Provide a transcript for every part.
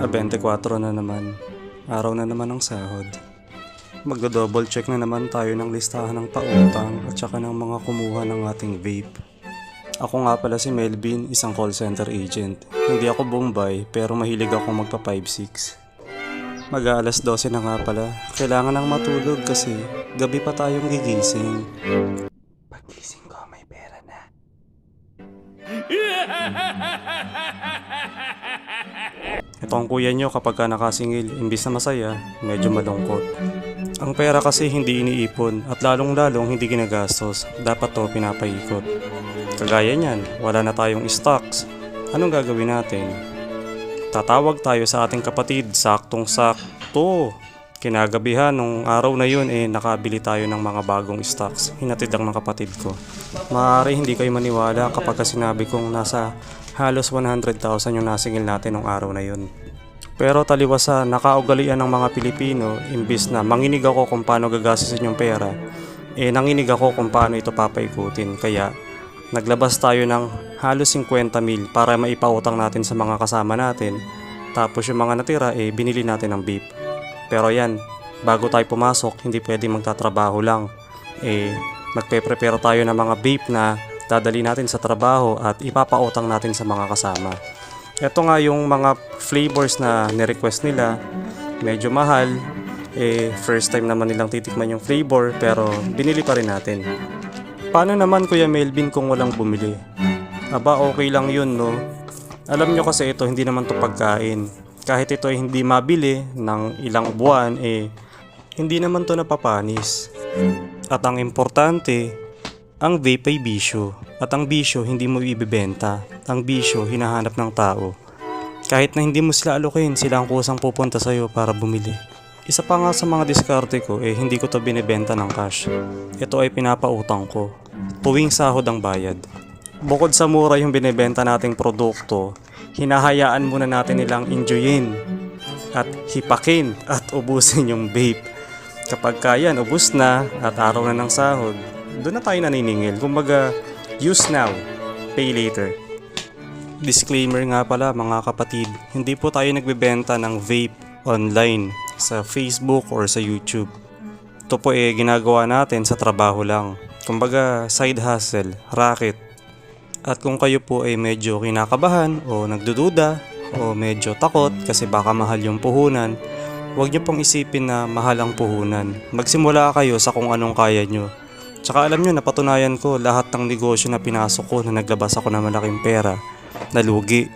Ah, 24 na naman. Araw na naman ng sahod. Magdo-double check na naman tayo ng listahan ng pautang at saka ng mga kumuha ng ating vape. Ako nga pala si Melvin, isang call center agent. Hindi ako Bombay pero mahilig ako magpa 5-6. Mag alas 12 na nga pala. Kailangan nang matulog kasi gabi pa tayong gigising. Pagising ko, may pera na. Ang kuya nyo kapag ka nakasingil, imbis na masaya, medyo malungkot. Ang pera kasi hindi iniipon at lalong-lalong hindi ginagastos. Dapat to pinapaikot. Kagaya niyan, wala na tayong stocks. Anong gagawin natin? Tatawag tayo sa ating kapatid, saktong sakto. Kinagabihan nung araw na yun eh nakabili tayo ng mga bagong stocks. Hinatid ng kapatid ko. Maaari hindi kayo maniwala kapag ka sinabi kong nasa halos 100,000 yung nasingil natin nung araw na yun. Pero taliwas sa nakaugalian ng mga Pilipino, imbis na manginig ako kung paano gagastusin yung pera, eh nanginig ako kung paano ito papaikutin. Kaya naglabas tayo ng halos 50 mil para maipautang natin sa mga kasama natin. Tapos yung mga natira, eh binili natin ng beef. Pero yan, bago tayo pumasok, hindi pwede magtatrabaho lang. Eh, magpe-prepare tayo ng mga beef na dadali natin sa trabaho at ipapautang natin sa mga kasama. Ito nga yung mga flavors na nirequest nila. Medyo mahal. Eh, first time naman nilang titikman yung flavor pero binili pa rin natin. Paano naman Kuya Melvin kung walang bumili? Aba, okay lang yun, no? Alam nyo kasi ito, hindi naman to pagkain. Kahit ito ay hindi mabili ng ilang buwan, eh, hindi naman to napapanis. At ang importante, ang vape ay bisyo. At ang bisyo hindi mo ibibenta. Ang bisyo hinahanap ng tao. Kahit na hindi mo sila alukin, sila ang kusang pupunta sa'yo para bumili. Isa pa nga sa mga diskarte ko, eh hindi ko to binibenta ng cash. Ito ay pinapautang ko. Tuwing sahod ang bayad. Bukod sa mura yung binibenta nating produkto, hinahayaan muna natin nilang enjoyin at hipakin at ubusin yung vape. Kapag kaya, ubus na at araw na ng sahod, doon na tayo naniningil. Kumbaga, use now, pay later. Disclaimer nga pala mga kapatid, hindi po tayo nagbebenta ng vape online sa Facebook or sa YouTube. Ito po eh ginagawa natin sa trabaho lang. Kumbaga side hustle, racket. At kung kayo po ay medyo kinakabahan o nagdududa o medyo takot kasi baka mahal yung puhunan, huwag niyo pong isipin na mahal ang puhunan. Magsimula kayo sa kung anong kaya nyo. Tsaka alam nyo, napatunayan ko lahat ng negosyo na pinasok ko na naglabas ako ng malaking pera, nalugi.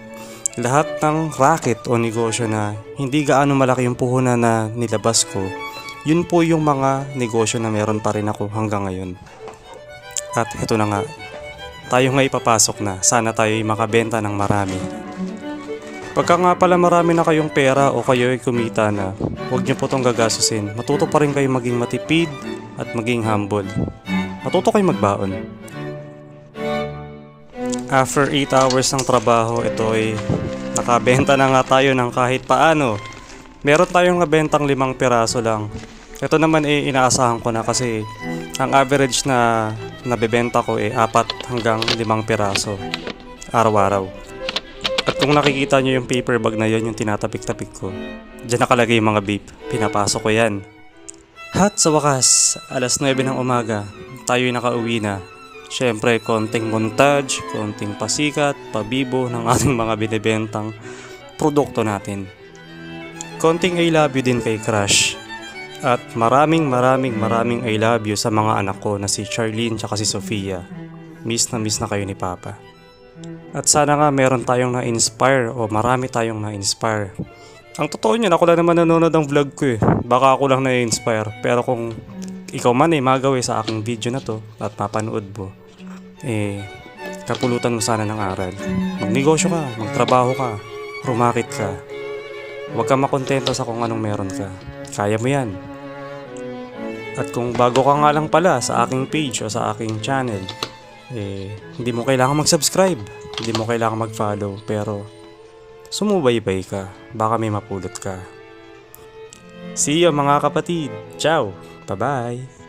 Lahat ng racket o negosyo na hindi gaano malaki yung puhunan na nilabas ko, yun po yung mga negosyo na meron pa rin ako hanggang ngayon. At ito na nga, tayo nga ipapasok na, sana tayo makabenta ng marami. Pagka nga pala marami na kayong pera o kayo ay kumita na, huwag niyo po itong gagasusin. Matuto pa rin kayo maging matipid at maging humble. Matuto kayo magbaon. After 8 hours ng trabaho, ito ay nakabenta na nga tayo ng kahit paano. Meron tayong nabentang limang piraso lang. Ito naman ay inaasahan ko na kasi ang average na nabebenta ko ay apat hanggang limang piraso araw-araw. At kung nakikita nyo yung paper bag na yon yung tinatapik-tapik ko, dyan nakalagay yung mga vape. Pinapasok ko yan. Hat sa wakas, alas 9 ng umaga, tayo'y nakauwi na. Siyempre, konting montage, konting pasikat, pabibo ng ating mga binibentang produkto natin. Konting I love you din kay Crush. At maraming maraming maraming I love you sa mga anak ko na si Charlene at si Sofia. Miss na miss na kayo ni Papa. At sana nga meron tayong na-inspire o marami tayong na-inspire. Ang totoo niyan, ako lang naman nanonood ng vlog ko eh. Baka ako lang na-inspire. Pero kung ikaw man eh magawi sa aking video na to at papanood mo, eh, kapulutan mo sana ng aral. Magnegosyo ka, magtrabaho ka, rumakit ka. Huwag ka makontento sa kung anong meron ka. Kaya mo yan. At kung bago ka nga lang pala sa aking page o sa aking channel, eh, hindi mo kailangan mag-subscribe. Hindi mo kailangan mag-follow. Pero, sumubaybay ka. Baka may mapulot ka. See you mga kapatid. Ciao. Bye-bye.